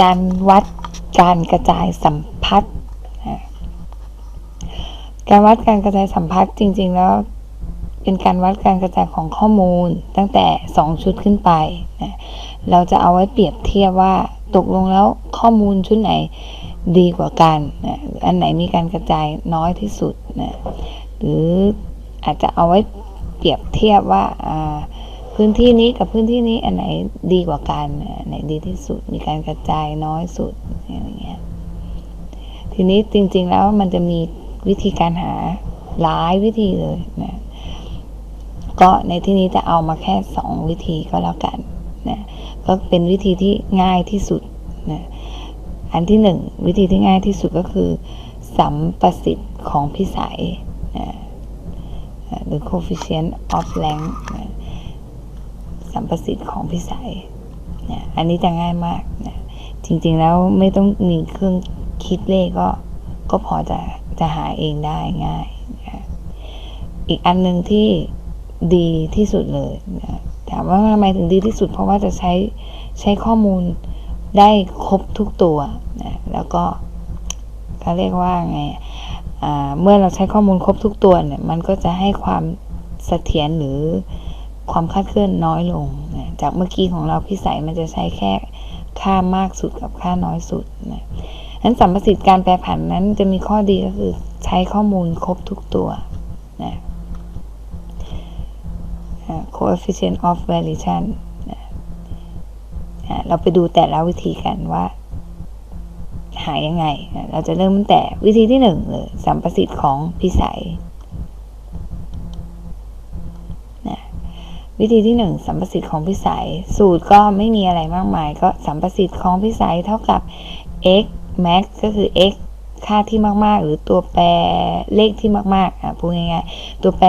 การวัดการกระจายสัมพัทธ์การวัดการกระจายสัมพัทธ์จริง ๆ แล้วเป็นการวัดการกระจายของข้อมูลตั้งแต่ 2 ชุดขึ้นไปนะเราจะเอาไว้เปรียบเทียบว่าตกลงแล้วข้อมูลชุดไหนดีกว่ากันนะอันไหนมีการกระจายน้อยที่สุดนะหรืออาจจะเอาไว้เปรียบเทียบว่าอ่า พื้นที่นี้กับพื้นที่นี้อันไหนดีกว่ากันอันไหนดีที่สุด มีการกระจายน้อยสุดอะไรเงี้ยทีนี้จริง ๆแล้วมันจะมีวิธีการหาหลายวิธีเลยนะก็ในที่นี้จะเอามาแค่สองวิธีก็แล้วกันนะก็เป็นวิธีที่ง่ายที่สุดนะอันที่หนึ่งวิธีที่ง่ายที่สุดก็คือ สัมประสิทธิ์ของพิสัยนะหรือ coefficient of length นะ สัมประสิทธิ์ของพิสัยเนะอันนี้จะง่ายมากนะจริงๆแล้วไม่ต้องมีเครื่องคิดเลขก็ ก็พอจะจะหาเองได้ง่ายนะอีกอันหนึ่งที่ดีที่สุดเลยนะถามว่าทำไมถึงดีที่สุด เพราะว่าจะใช้ใช้ข้อมูลได้ครบทุกตัวนะแล้วก็เขาเรียกว่าไงอ่าเมื่อเราใช้ข้อมูลครบทุกตัวเนี่ย มันก็จะให้ความเสถียรหรือ ความคาดเคลื่อนน้อยลงนะจากเมื่อกี้ของเราพิสัยมันจะใช้แค่ค่ามากสุดกับค่าน้อยสุดนะนั้นสัมประสิทธิ์การแปรผันนั้นจะมีข้อดีก็คือใช้ข้อมูลครบทุกตัวนะอ่า coefficient of variation นะเราไปดูแต่ละวิธีกันว่า หายังไงนะเราจะเริ่มตั้งแต่วิธีที่หนึ่งเลยสัมประสิทธิ์ของพิสัย วิธีที่หนึ่งสัมประสิทธิ์ของพิสัย สูตรก็ไม่มีอะไรมากมาย ก็สัมประสิทธิ์ของพิสัยเท่ากับ x max ก็คือ x ค่าที่มาก ๆ หรือตัวแปรเลขที่มากๆอะพูดง่ายๆตัวแปร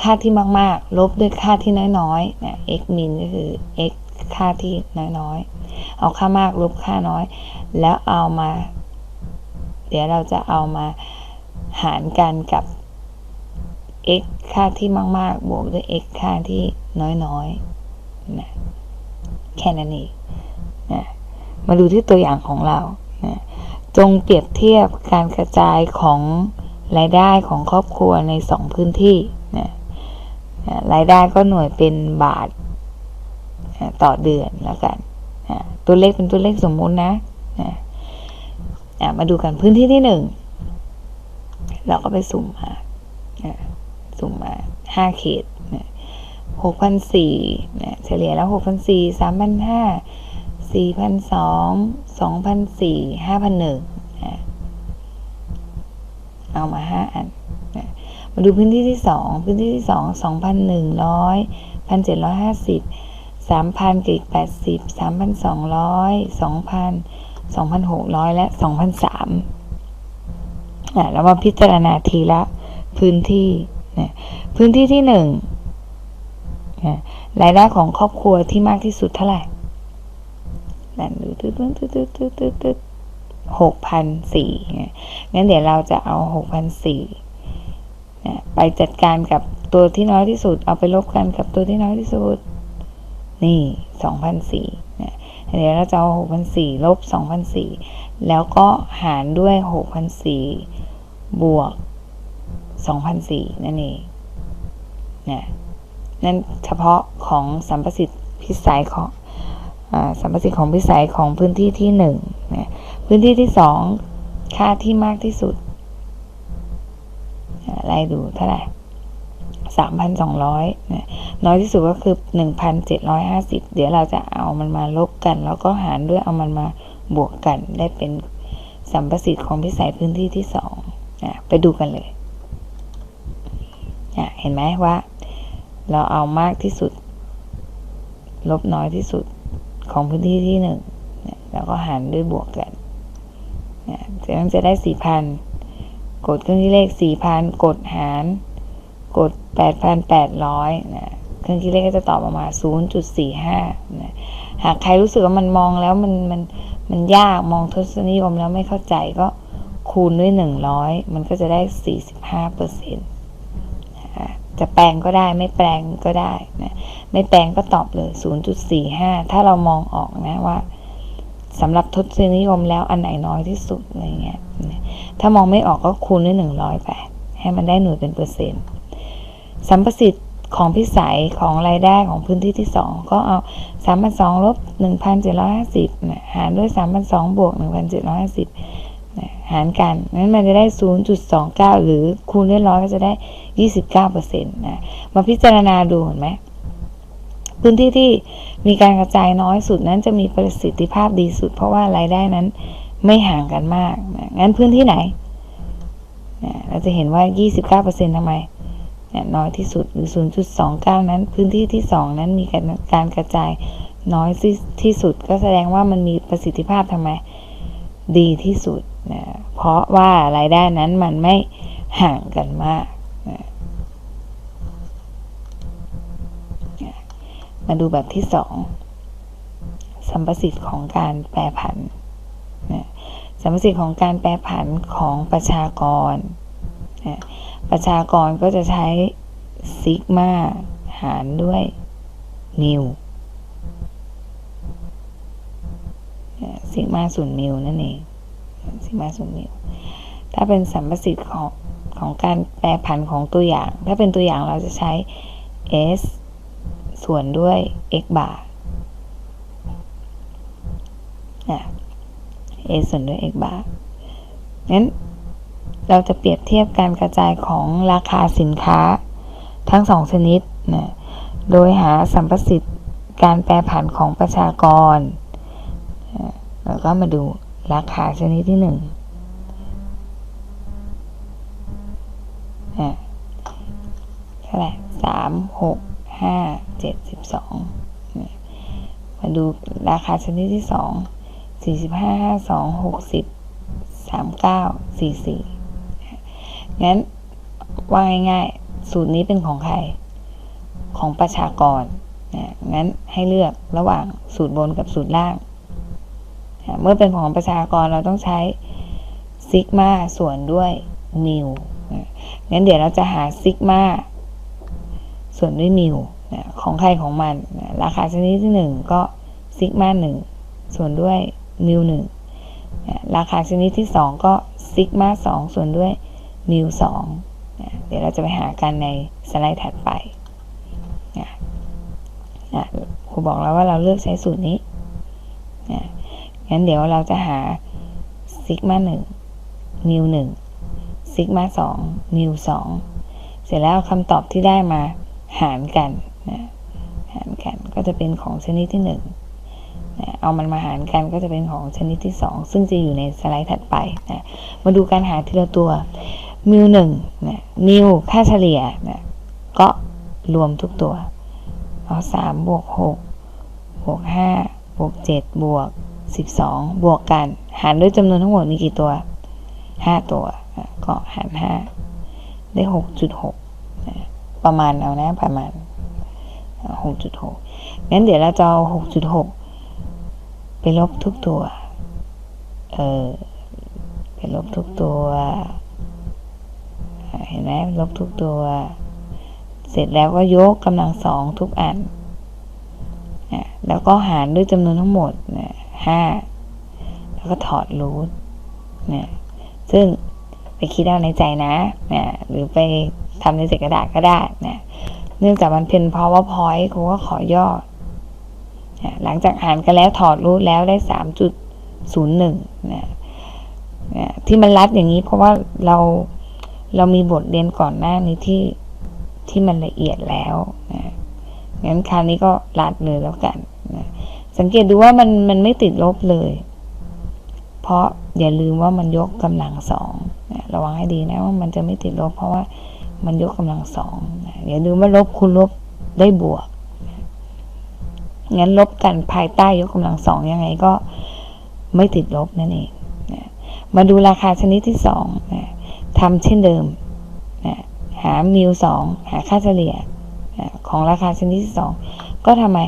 ค่าที่มาก ๆ ลบด้วยค่าที่น้อยๆนะ x min ก็คือ x ค่าที่น้อยๆ เอาค่ามากลบค่าน้อย แล้วเอามา เดี๋ยวเราจะเอามาหารกันกับ x ค่าที่มาก ๆ บวกด้วย x ค่าที่น้อยๆนะแค่นั้นเองนะมาดูที่ตัวอย่างของเรานะจงเปรียบเทียบการกระจายของรายได้ของครอบครัวในสองพื้นที่นะนะรายได้ก็หน่วยเป็นบาทนะต่อเดือนแล้วกันนะตัวเลขเป็นตัวเลขสมมุตินะนะนะมาดูกันพื้นที่ที่หนึ่งเราก็ไปสุ่มมา สุ่มมาห้าเขตหกพันสี่เฉลี่ยแล้วหกพันสี่สามพันห้าสี่พันสองสองพันสี่ห้าพันหนึ่งเอามาห้าอันนะมาดูพื้นที่ที่สองพื้นที่ที่สองสองพันหนึ่งร้อยพันเจ็ดร้อยห้าสิบสามพันกับอีกแปดสิบสามพันสองร้อยสองพันสองพันหกร้อยและสองพันสามแล้วมาพิจารณาทีละพื้นที่ นะพื้นที่ที่หนึ่งรายได้ของครอบครัวที่มากที่สุดเท่าไหร่นั่นดูตึ๊ดตึ๊ดตึ๊ดตึ๊ดตึ๊ดตึ๊ดตึ๊ดหกพันสี่งั้นเดี๋ยวเราจะเอาหกพันสี่ไปจัดการกับตัวที่น้อยที่สุด เอาไปลบกันกับตัวที่น้อยที่สุด นี่สองพันสี่เดี๋ยวเราจะเอาหกพันสี่ลบสองพันสี่แล้วก็หารด้วยหกพันสี่บวก สองพันสี่นั่นเองนะนั่นเฉพาะของสัมประสิทธิ์พิสัยของอสัมประสิทธิ์ของพิสัยของพื้นที่ที่หนึ่งนะพื้นที่ที่สองค่าที่มากที่สุดไล่ดูเท่าไหร่สามพันสองร้อยน้อยที่สุดก็คือหนึ่งพันเจ็ดร้อยห้าสิบเดี๋ยวเราจะเอามันมาลบกัน แล้วก็หารด้วยเอามันมาบวกกันได้เป็นสัมประสิทธิ์ของพิสัยพื้นที่ที่สองไปดูกันเลย เห็นไหมว่า เราเอามากที่สุด ลบน้อยที่สุดของพื้นที่ที่หนึ่งแล้วก็หารด้วยบวกกันจากนั้นจะได้สี่พันกดเครื่องคิดเลขสี่พันกดหาร กดแปดพันแปดร้อยนะเครื่องคิดเลขก็จะตอบออกมาศูนย์จุดสี่ห้าหากใครรู้สึกว่ามันมองแล้วมันมันมันยากมองทศนิยมแล้วไม่เข้าใจก็คูณด้วยหนึ่งร้อยมันก็จะได้สี่สิบห้าเปอร์เซ็นต์ จะแปลงก็ได้ไม่แปลงก็ได้นะไม่แปลงก็ตอบเลย 0.45 ถ้าเรามองออกนะว่าสำหรับทศนิยมแล้วอันไหนน้อยที่สุดอะไรเงี้ยถ้ามองไม่ออกก็คูณด้วย 100ไปให้มันได้หน่วยเป็นเปอร์เซ็นต์สัมประสิทธิ์ของพิสัยของรายได้ของพื้นที่ที่สองก็เอา3 2 0 0ลบ1,750นะหารด้วย3 2 0 0บวก1,750 หารกันนั้นมันจะได้ศูนย์จุดสองเก้าหรือคูณด้วยร้อยก็จะได้ยี่สิบเก้าเปอร์เซ็นต์นะมาพิจารณาดูเห็นไหมพื้นที่ที่มีการกระจายน้อยสุดนั้นจะมีประสิทธิภาพดีสุด เพราะว่ารายได้นั้นไม่ห่างกันมากนะงั้นพื้นที่ไหนนะเราจะเห็นว่า 29%ทำไมนะน้อยที่สุดหรือ 0.29 นั้น พื้นที่ที่ 2 นั้นมีการการกระจายน้อยที่ที่สุด ก็แสดงว่ามันมีประสิทธิภาพทำไมดีที่สุด นะเพราะว่ารายได้นั้นมันไม่ห่างกันมากนะมาดูแบบที่สองสัมประสิทธิ์ของการแปรผันนะสัมประสิทธิ์ของการแปรผันของประชากรนะประชากรก็จะใช้ซิกมาหารด้วยมิวซิกมาส่วนมิวนั่นเอง ซิมาส่วนมิวถ้าเป็นสัมประสิทธิ์ของของการแปรผันของตัวอย่าง ถ้าเป็นตัวอย่างเราจะใช้ s ส่วนด้วย x bar อะ a ส่วนด้วย x bar งั้นเราจะเปรียบเทียบการกระจายของราคาสินค้าทั้งสองชนิดนะโดยหาสัมประสิทธิ์การแปรผันของประชากร แล้วก็มาดู ราคาชนิดที่หนึ่งเท่าไหร่สามหกห้าเจ็ดสิบสองมาดูราคาชนิดที่สองสี่สิบห้าห้าสองหกสิบสามเก้าสี่สี่งั้นว่าง่ายๆ สูตรนี้เป็นของใคร ของประชากรนะงั้นให้เลือกระหว่างสูตรบนกับสูตรล่าง เมื่อเป็นของประชากรเราต้องใช้ซิกมาส่วนด้วยนิวงั้นเดี๋ยวเราจะหาซิกมาส่วนด้วยมิวของใครของมัน ราคาชนิดที่หนึ่งก็ซิกมาหนึ่งส่วนด้วยมิวหนึ่งราคาชนิดที่สองก็ซิกมาสองส่วนด้วยมิวสองเดี๋ยวเราจะไปหากันในสไลด์ถัดไปนะนะครูบอกแล้วว่าเราเลือกใช้สูตรนี้นะ งั้นเดี๋ยวเราจะหาซิกมาหนึ่งมิวหนึ่งซิกมาสองมิวสองเสร็จแล้วคำตอบที่ได้มาหารกันนะหารกันก็จะเป็นของชนิดที่หนึ่งนะเอามันมาหารกันก็จะเป็นของชนิดที่สองซึ่งจะอยู่ในสไลด์ถัดไปนะมาดูการหาทีละตัวมิวหนึ่งนะมิวค่าเฉลี่ยนะก็รวมทุกตัวเอาสามบวกหกบวกห้าบวกเจ็ดบวก สิบสองบวกกัน หารด้วยจำนวนทั้งหมดมีกี่ตัวห้าตัว ก็หารห้าได้หกจุดหกประมาณเอานะประมาณหกจุดหกงั้นเดี๋ยวเราจะเอาหกจุดหกไปลบทุกตัว เออ ไปลบทุกตัว เห็นไหมลบทุกตัว เสร็จแล้วก็ยกกำลังสองทุกอันนะแล้วก็หารด้วยจำนวนทั้งหมดนะ ห้าแล้วก็ถอดรูทเนี่ยซึ่งไปคิดเอาในใจนะนะหรือไปทำในเศษกระดาษก็ได้นะเนื่องจากมันเป็น powerpoint ครูก็ขอย่อนะหลังจากอ่านกันแล้วถอดรูทแล้วได้สามจุดศูนย์หนึ่งนะนะที่มันรัดอย่างนี้เพราะว่าเราเรามีบทเรียนก่อนหน้านี้ที่ที่มันละเอียดแล้วนะงั้นคราวนี้ก็รัดเลยแล้วกันนะ สังเกตดูว่ามันมันไม่ติดลบเลย เพราะอย่าลืมว่ามันยกกำลังสองนะระวังให้ดีนะว่ามันจะไม่ติดลบ เพราะว่ามันยกกำลังสองนะอย่าลืมว่าลบคูณลบได้บวกงั้นลบกันภายใต้ยกกำลังสองยังไงก็ไม่ติดลบนั่นเองนะมาดูราคาชนิดที่สองนะทำเช่นเดิมนะหามิวสองหาค่าเฉลี่ยนะของราคาชนิดที่สองก็ทำไม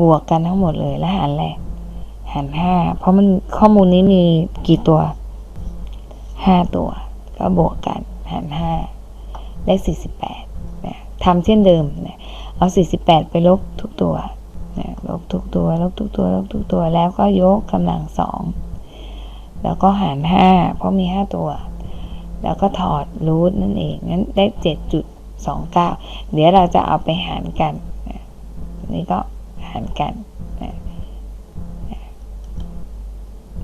บวกกันทั้งหมดเลยแล้วหารอะไรหารห้าเพราะมันข้อมูลนี้มีกี่ตัวห้าตัว ก็บวกกันหารห้าได้สี่สิบแปดนะทำเช่นเดิมนะเอาสี่สิบแปดไปลบทุกตัวนะลบทุกตัว ลบทุกตัว ลบทุกตัว แล้วก็ยกกำลังสอง แล้วก็หารห้าเพราะมีห้าตัว แล้วก็ถอดรูทนั่นเอง งั้นได้เจ็ดจุดสองเก้าเดี๋ยวเราจะเอาไปหารกันนะนี่ก็ารกันนะ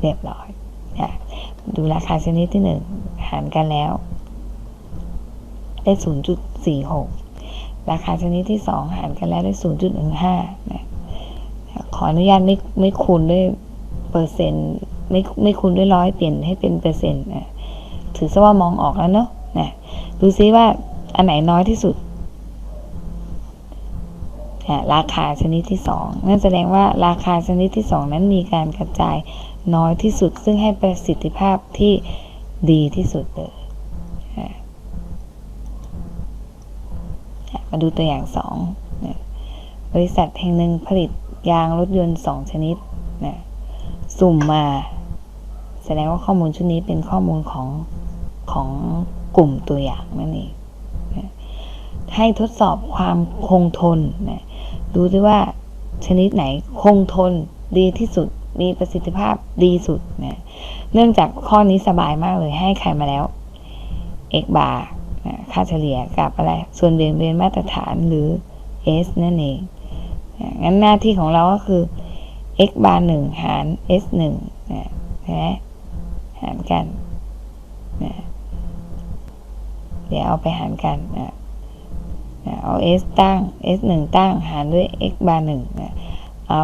เรียบร้อยนะดูราคาชนิดที่หนึ่งหารกันแล้ว ได้ศูนย์จุดสี่หกราคาชนิดที่สองหารกันแล้วได้ศูนย์จุดหนึ่งห้านะขออนุญาตไม่ไม่คูณด้วยเปอร์เซ็นต์ไม่ไม่คูณด้วยร้อยเปลี่ยนให้เป็นเปอร์เซ็นต์นะถือซะว่ามองออกแล้วเนาะนะดูซิว่าอันไหนน้อยที่สุด ราคาชนิดที่สองนั่นแสดงว่าราคาชนิดที่สองนั้นมีการกระจายน้อยที่สุด ซึ่งให้ประสิทธิภาพที่ดีที่สุดเลยมาดูตัวอย่างสองบริษัทแห่งหนึ่งผลิตยางรถยนต์สองชนิดนะสุ่มมา แสดงว่าข้อมูลชุดนี้เป็นข้อมูลของของกลุ่มตัวอย่างนั่นเองให้ทดสอบความคงทนนะ ดูด้วยว่าชนิดไหนคงทนดีที่สุด มีประสิทธิภาพดีสุดนะเนื่องจากข้อนี้สบายมากเลยให้ใครมาแล้ว x bar นะค่าเฉลี่ยกับอะไร ส่วนเบี่ยงเบนมาตรฐานหรือ s นั่นเอง งั้นหน้าที่ของเราก็คือ x bar หนึ่งหาร s หนึ่งนะนะหารกันนะเดี๋ยวเอาไปหารกันนะ เอา s ตั้ง s หนึ่งตั้ง หารด้วย x bar หนึ่งนะเอา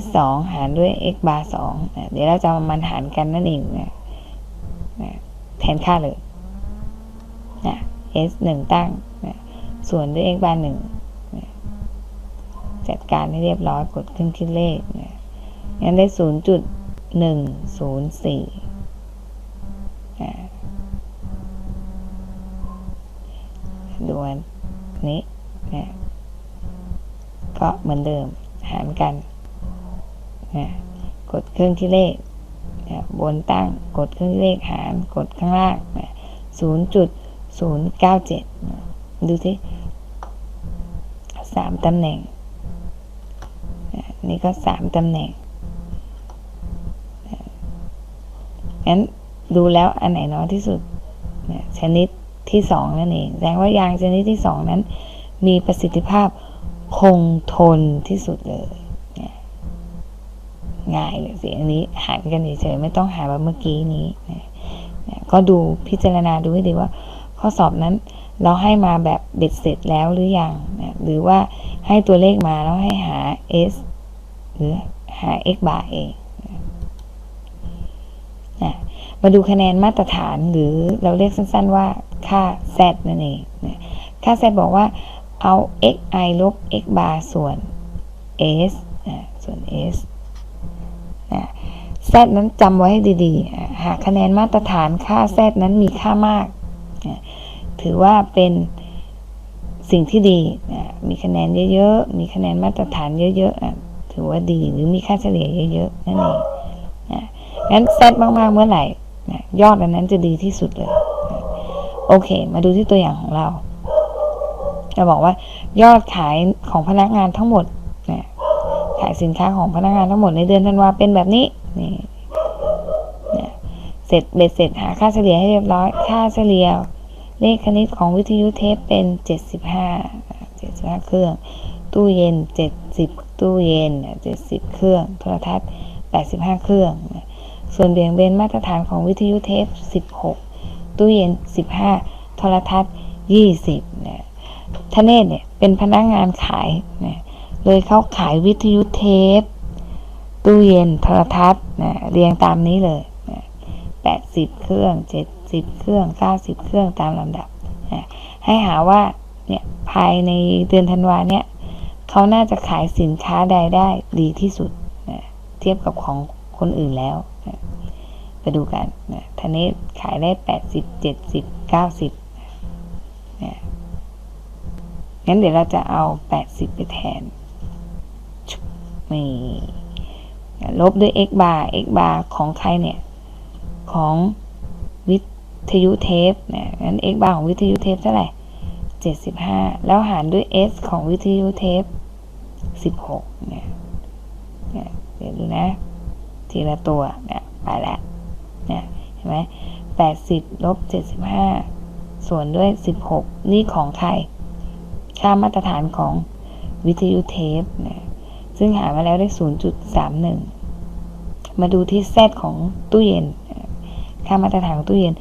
s สองหารด้วย x bar สองนะเดี๋ยวเราจะมามันหารกันนั่นเองนะนะแทนค่าเลยนะ s หนึ่งตั้งนะส่วนด้วย x bar หนึ่งนะจัดการให้เรียบร้อยกดเครื่องคิดเลขนะงั้นได้ศูนย์จุดหนึ่งศู นี้นะก็เหมือนเดิมหารกันนะกดเครื่องที่เลขนะบนตั้งกดเครื่องที่เลขหารกดข้างล่างนะศูนย์จุดศูนย์เก้าเจ็ดดูที่สามตำแหน่งนะนี่ก็สามตำแหน่งงั้นดูแล้วอันไหนน้อยที่สุดนะชนิด ที่สองนั่นเอง แสดงว่ายางชนิดที่สองนั้น มีประสิทธิภาพคงทนที่สุดเลยง่ายเลยสิอันนี้หารกันเฉยๆไม่ต้องหาแบบเมื่อกี้นี้ก็ดูพิจารณาดูให้ดีว่า ข้อสอบนั้นเราให้มาแบบเบ็ดเสร็จแล้วหรือยังนะหรือว่าให้ตัวเลขมาแล้วให้หา s หรือหา x bar เองนะ มาดูคะแนนมาตรฐานหรือเราเรียกสั้นๆว่าค่า z นั่นเองนะค่า z บอกว่าเอา xi ลบ x bar ส่วน s นะส่วน s นะ z นั้นจำไว้ให้ดีๆ หากคะแนนมาตรฐานค่า z นั้นมีค่ามากนะถือว่าเป็นสิ่งที่ดีนะมีคะแนนเยอะๆ มีคะแนนมาตรฐานเยอะๆ ถือว่าดีหรือมีค่าเฉลี่ยเยอะๆ นั่นเองนะงั้น z มากๆ เมื่อไหร่ นะยอดอันนั้นจะดีที่สุดเลยนะโอเค มาดูที่ตัวอย่างของเราเราบอกว่ายอดขายของพนักงานทั้งหมดนะขายสินค้าของพนักงานทั้งหมดในเดือนธันวาเป็นแบบนี้นี่นะเสร็จเบ็ดเสร็จหาค่าเฉลี่ยให้เรียบร้อย ค่าเฉลี่ยเลขคณิตของวิทยุเทปเป็นเจ็ดสิบห้าเจ็ดสิบห้าเครื่อง ตู้เย็นเจ็ดสิบตู้เย็นเจ็ดสิบเครื่อง โทรทัศน์แปดสิบห้าเครื่อง ส่วนเบี่ยงเบนมาตรฐานของวิทยุเทปสิบหกตู้เย็นสิบห้าโทรทัศน์ยี่สิบนะทเนศเนี่ยเป็นพนักงานขายนะเลยเขาขายวิทยุเทป ตู้เย็นโทรทัศน์นะเรียงตามนี้เลยแปดสิบเครื่องเจ็ดสิบเครื่องเก้าสิบเครื่องตามลำดับนะให้หาว่าเนี่ยภายในเดือนธันวาเนี่ยเขาน่าจะขายสินค้าใดได้ดีที่สุดนะเทียบกับของคนอื่นแล้ว ไปดูกันนะทเนศขายได้แปดสิบเจ็ดสิบเก้าสิบนะงั้นเดี๋ยวเราจะเอาแปดสิบไปแทนนี่ลบด้วย x bar x bar ของใครเนี่ย ของวิทยุเทปนะงั้น x bar ของวิทยุเทปเท่าไหร่เจ็ดสิบห้าแล้วหารด้วย s ของวิทยุเทปสิบหกเนี่ยเดี๋ยวดูนะ ทีละตัวเนี่ยไปแล้ว เนี่ยเห็นไหมแปดสิบลบเจ็ดสิบห้าส่วนด้วยสิบหกนี่ของใคร ค่ามาตรฐานของวิทยุเทปนะซึ่งหามาแล้วได้ศูนย์จุดสามหนึ่งมาดูที่แซดของตู้เย็น ค่ามาตรฐานของตู้เย็น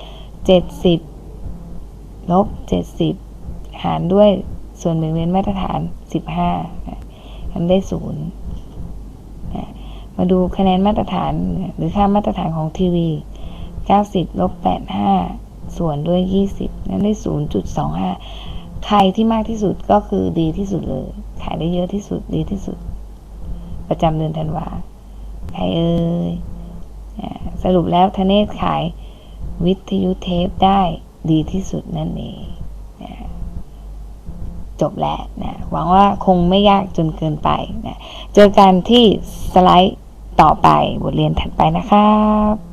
เจ็ดสิบลบเจ็ดสิบหารด้วยส่วนแบ่งเว้นมาตรฐานสิบห้าทำได้ศูนย์มาดูคะแนนมาตรฐานหรือค่ามาตรฐานของทีวี 90ลบ85 ส่วนด้วย 20 นั้นได้ 0.25 ใครที่มากที่สุดก็คือดีที่สุดเลย ขายได้เยอะที่สุดดีที่สุด ประจำเดือนธันวาใครเอ่ยสรุปแล้วทเนศขายวิทยุเทปได้ดีที่สุดนั่นเองนะจบแล้วนะหวังว่าคงไม่ยากจนเกินไปนะเจอกันที่สไลด์ต่อไปบทเรียนถัดไปนะครับ